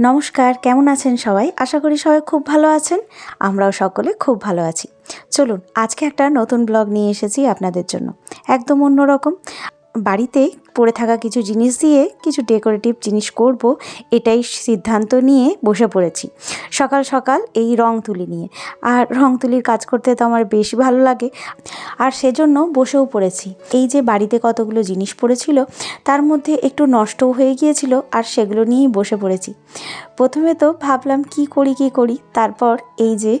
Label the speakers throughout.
Speaker 1: নমস্কার, কেমন আছেন সবাই? আশা করি সবাই খুব ভালো আছেন। আমরাও সকলে খুব ভালো আছি। চলুন, আজকে একটা নতুন ব্লগ নিয়ে এসেছি আপনাদের জন্য। একদম অন্যরকম। বাড়িতে পড়ে থাকা কিছু জিনিস দিয়ে কিছু ডেকোরেটিভ জিনিস করব, এটাই সিদ্ধান্ত নিয়ে বসে পড়েছি। সকাল সকাল এই রং তুলি নিয়ে। আর রং তুলির কাজ করতে তো আমার বেশি ভালো লাগে। আর সেজন্য বসেও পড়েছি। এই যে বাড়িতে কতগুলো জিনিস পড়েছিল, তার মধ্যে একটু নষ্টও হয়ে গিয়েছিল, আর সেগুলো নিয়েই বসে পড়েছি। প্রথমে তো ভাবলাম কি করি কি করি? তারপর এই যে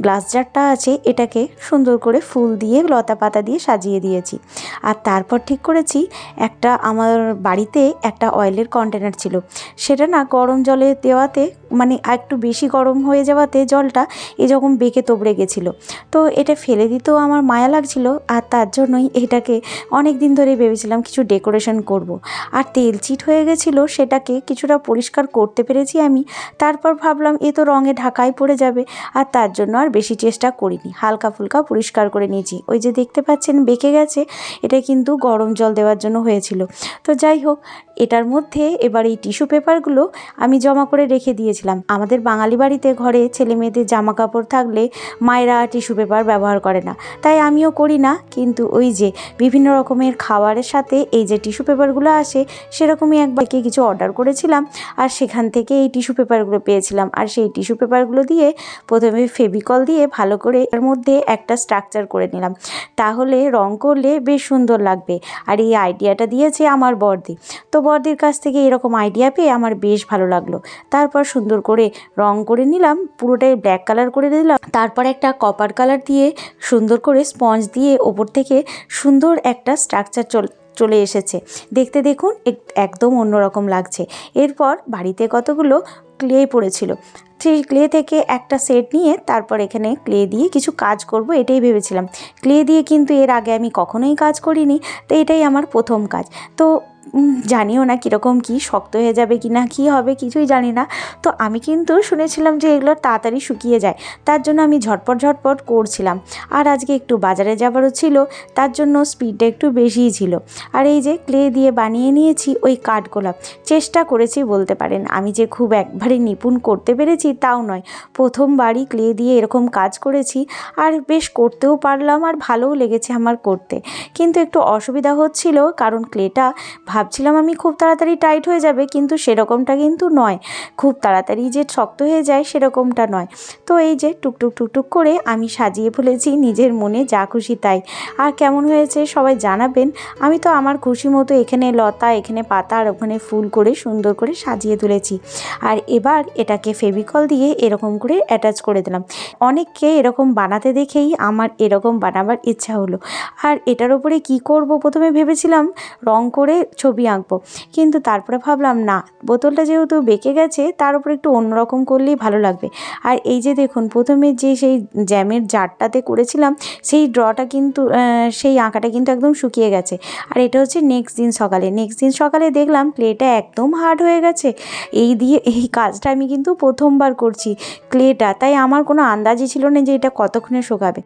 Speaker 1: গ্লাস জারটা আছে, এটাকে সুন্দর করে ফুল দিয়ে লতা পাতা দিয়ে সাজিয়ে দিয়েছি। আর তারপর ঠিক করেছি একটা আমার বাড়িতে একটা অয়েলের কন্টেনার ছিল। সেটা না গরম জলে দেওয়াতে মানে একটু বেশি গরম হয়ে যাওয়াতে জলটা এরকম বেঁকে তোবড়ে গেছিল। তো এটা ফেলে দিতেও আমার মায়া লাগছিল আর তার জন্যই এটাকে অনেক দিন ধরে ভেবেছিলাম কিছু ডেকোরেশন করব। আর তেল চিট হয়ে গেছিল সেটাকে কিছুটা পরিষ্কার করতে পেরেছি আমি। তারপর ভাবলাম এ তো রঙে ঢাকাই পড়ে যাবে আর তার জন্য আর বেশি চেষ্টা করিনি। হালকা ফুলকা পরিষ্কার করে নিয়েছি। ওই যে দেখতে পাচ্ছেন বেঁকে গেছে, এটা কিন্তু গরম জল দেওয়ার জন্য হয়েছিল। তো যাই হোক, এটার মধ্যে এবার এই টিস্যু পেপারগুলো আমি জমা করে রেখে দিয়েছিলাম আমাদের বাঙালি বাড়িতে ঘরে ছেলে মেয়েদের জামা কাপড় থাকলে মায়েরা টিস্যু পেপার ব্যবহার করে না। তাই আমিও করি না। কিন্তু ওই যে বিভিন্ন রকমের খাবারের সাথে এই যে টিস্যু পেপারগুলো আসে, সেরকমই একবার কে কিছু অর্ডার করেছিলাম আর সেখান থেকে এই টিস্যু পেপারগুলো পেয়েছিলাম। আর সেই টিস্যু পেপারগুলো দিয়ে প্রথমে ফেভিকল দিয়ে ভালো করে এর মধ্যে একটা স্ট্রাকচার করে নিলাম। তাহলে রং করলে বেশ সুন্দর লাগবে। আর এই আইডিয়াটা দিয়েছে আমার বর্দি তো বর্দির কাছ থেকে এরকম আইডিয়া পেয়ে আমার বেশ ভালো লাগল। তারপর সুন্দর করে রং করে নিলাম, পুরোটাই ব্ল্যাক কালার করে দিলাম। তারপর একটা কপার কালার দিয়ে সুন্দর করে স্পঞ্জ দিয়ে ওপর থেকে সুন্দর একটা স্ট্রাকচার চল, চলে এসেছে। দেখতে দেখুন, এক- একদম অন্যরকম লাগছে। এরপর বাড়িতে কতগুলো ক্লে পড়েছিল। সেই ক্লে থেকে একটা সেট নিয়ে তারপর এখানে ক্লে দিয়ে কিছু কাজ করব এটাই ভেবেছিলাম। ক্লে দিয়ে কিন্তু এর আগে আমি কখনোই কাজ করিনি, তো এটাই আমার প্রথম কাজ। তো জানিও না কীরকম কী শক্ত হয়ে যাবে কি না কী হবে কিছুই জানি না। তো আমি কিন্তু শুনেছিলাম যে এগুলো তাড়াতাড়ি শুকিয়ে যায়, তার জন্য আমি ঝটপট ঝটপট করছিলাম। আর আজকে একটু বাজারে যাবারও ছিল, তার জন্য স্পিডটা একটু বেশিই ছিল। আর এই যে ক্লে দিয়ে বানিয়ে নিয়েছি ওই কাঠগোলাপ, চেষ্টা করেছি বলতে পারেন। আমি যে খুব একবারে নিপুণ করতে পেরেছি তাও নয়, প্রথমবারই ক্লে দিয়ে এরকম কাজ করেছি আর বেশ করতেও পারলাম আর ভালোও লেগেছে আমার করতে। কিন্তু একটু অসুবিধা হচ্ছিল কারণ ক্লেটা ভাবছিলাম আমি খুব তাড়াতাড়ি টাইট হয়ে যাবে, কিন্তু সেরকমটা কিন্তু নয়। খুব তাড়াতাড়ি যে শক্ত হয়ে যায় সেরকমটা নয়। তো এই যে টুকটুক টুকটুক করে আমি সাজিয়ে ফেলেছি নিজের মনে যা খুশি তাই। আর কেমন হয়েছে সবাই জানাবেন। আমি তো আমার খুশি মতো এখানে লতা, এখানে পাতা আর ওখানে ফুল করে সুন্দর করে সাজিয়ে তুলেছি। আর এবার এটাকে ফেভিকল দিয়ে এরকম করে অ্যাটাচ করে দিলাম। অনেককে এরকম বানাতে দেখেই আমার এরকম বানাবার ইচ্ছা হলো। আর এটার ওপরে কি করব প্রথমে ভেবেছিলাম, রং করে ছবি আঁকবো। কিন্তু তারপরে ভাবলাম, না, বোতলটা যেহেতু বেঁকে গেছে, তার উপরে একটু অন্যরকম করলেই ভালো লাগবে। আর এই যে দেখুন, প্রথমে যে সেই জ্যামের জারটাতে করেছিলাম, সেই ড্রটা কিন্তু সেই আঁকাটা কিন্তু একদম শুকিয়ে গেছে। আর এটা হচ্ছে নেক্সট দিন সকালে। নেক্সট দিন সকালে দেখলাম ক্লেটা একদম হার্ড হয়ে গেছে। এই দিয়ে, এই কাজটা আমি কিন্তু প্রথমবার করছি ক্লেটা তাই আমার কোনো আন্দাজই ছিল না যে এটা কতক্ষণে শুকাবে।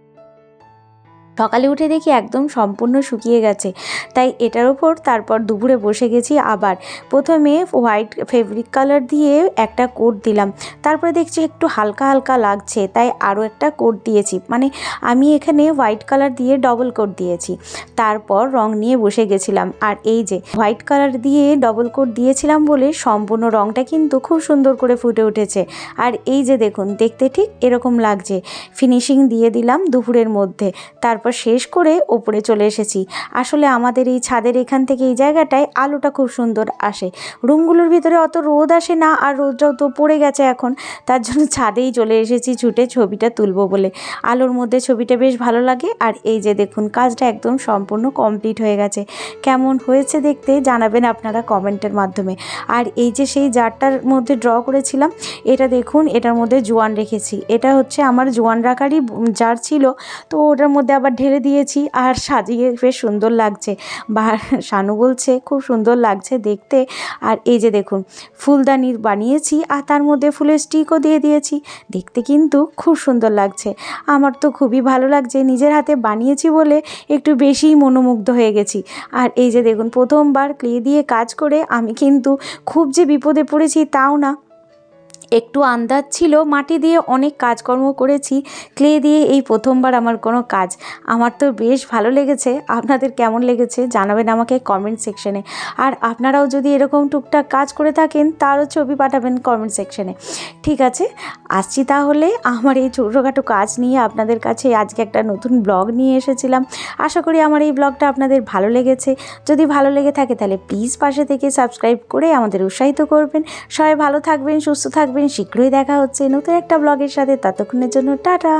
Speaker 1: সকালে উঠে দেখি একদম সম্পূর্ণ শুকিয়ে গেছে। তাই এটার ওপর তারপর দুপুরে বসে গেছি আবার। প্রথমে হোয়াইট ফেব্রিক কালার দিয়ে একটা কোট দিলাম। তারপরে দেখছি একটু হালকা হালকা লাগছে, তাই আরও একটা কোট দিয়েছি। মানে আমি এখানে হোয়াইট কালার দিয়ে ডবল কোট দিয়েছি। তারপর রং নিয়ে বসে গেছিলাম। আর এই যে হোয়াইট কালার দিয়ে ডবল কোট দিয়েছিলাম বলে সম্পূর্ণ রংটা কিন্তু খুব সুন্দর করে ফুটে উঠেছে। আর এই যে দেখুন, দেখতে ঠিক এরকম লাগছে। ফিনিশিং দিয়ে দিলাম দুপুরের মধ্যে। তারপর শেষ করে ওপরে চলে এসেছি। আসলে আমাদের এই ছাদের এখান থেকে এই জায়গাটায় আলোটা খুব সুন্দর আসে। রুমগুলোর ভিতরে অত রোদ আসে না আর রোদটাও তো পড়ে গেছে এখন। তার জন্য ছাদেই চলে এসেছি ছুটে ছবিটা তুলবো বলে। আলোর মধ্যে ছবিটা বেশ ভালো লাগে আর এই যে দেখুন কাজটা একদম সম্পূর্ণ কমপ্লিট হয়ে গেছে। কেমন হয়েছে দেখতে জানাবেন আপনারা কমেন্টের মাধ্যমে। আর এই যে সেই জারটার মধ্যে ড্র করেছিলাম, এটা দেখুন, এটার মধ্যে জোয়ান রেখেছি। এটা হচ্ছে আমার জোয়ান রাখারই জার ছিল। তো ওটার মধ্যে আবার ঢেলে দিয়েছি আর সাজিয়ে বেশ সুন্দর লাগছে। বা শানু বলছে, খুব সুন্দর লাগছে দেখতে। আর এই যে দেখুন, ফুলদানি বানিয়েছি আর তার মধ্যে ফুলের স্টিকও দিয়ে দিয়েছি। দেখতে কিন্তু খুব সুন্দর লাগছে। আমার তো খুবই ভালো লাগছে, নিজের হাতে বানিয়েছি বলে একটু বেশিই মনোমুগ্ধ হয়ে গেছি। আর এই যে দেখুন, প্রথমবার ক্লে দিয়ে কাজ করে আমি কিন্তু খুব যে বিপদে পড়েছি তাও না। একটু আন্দাজ ছিল, মাটি দিয়ে অনেক কাজকর্ম করেছি, ক্লে দিয়ে এই প্রথমবার আমার কোনো কাজ। আমার তো বেশ ভালো লেগেছে। আপনাদের কেমন লেগেছে জানাবেন আমাকে কমেন্ট সেকশনে আর আপনারাও যদি এরকম টুকটাক কাজ করে থাকেন, তারও ছবি পাঠাবেন কমেন্ট সেকশনে ঠিক আছে, আসছি তাহলে। আমার এই ছোটোখাটো কাজ নিয়ে আপনাদের কাছে আজকে একটা নতুন ব্লগ নিয়ে এসেছিলাম। আশা করি আমার এই ব্লগটা আপনাদের ভালো লেগেছে। যদি ভালো লেগে থাকে তাহলে প্লিজ পাশে থেকে সাবস্ক্রাইব করে আমাদের উৎসাহিত করবেন। সবাই ভালো থাকবেন, সুস্থ থাকবেন শীঘ্রই দেখা হচ্ছে নতুন একটা ব্লগের সাথে। ততক্ষণের জন্য টাটা।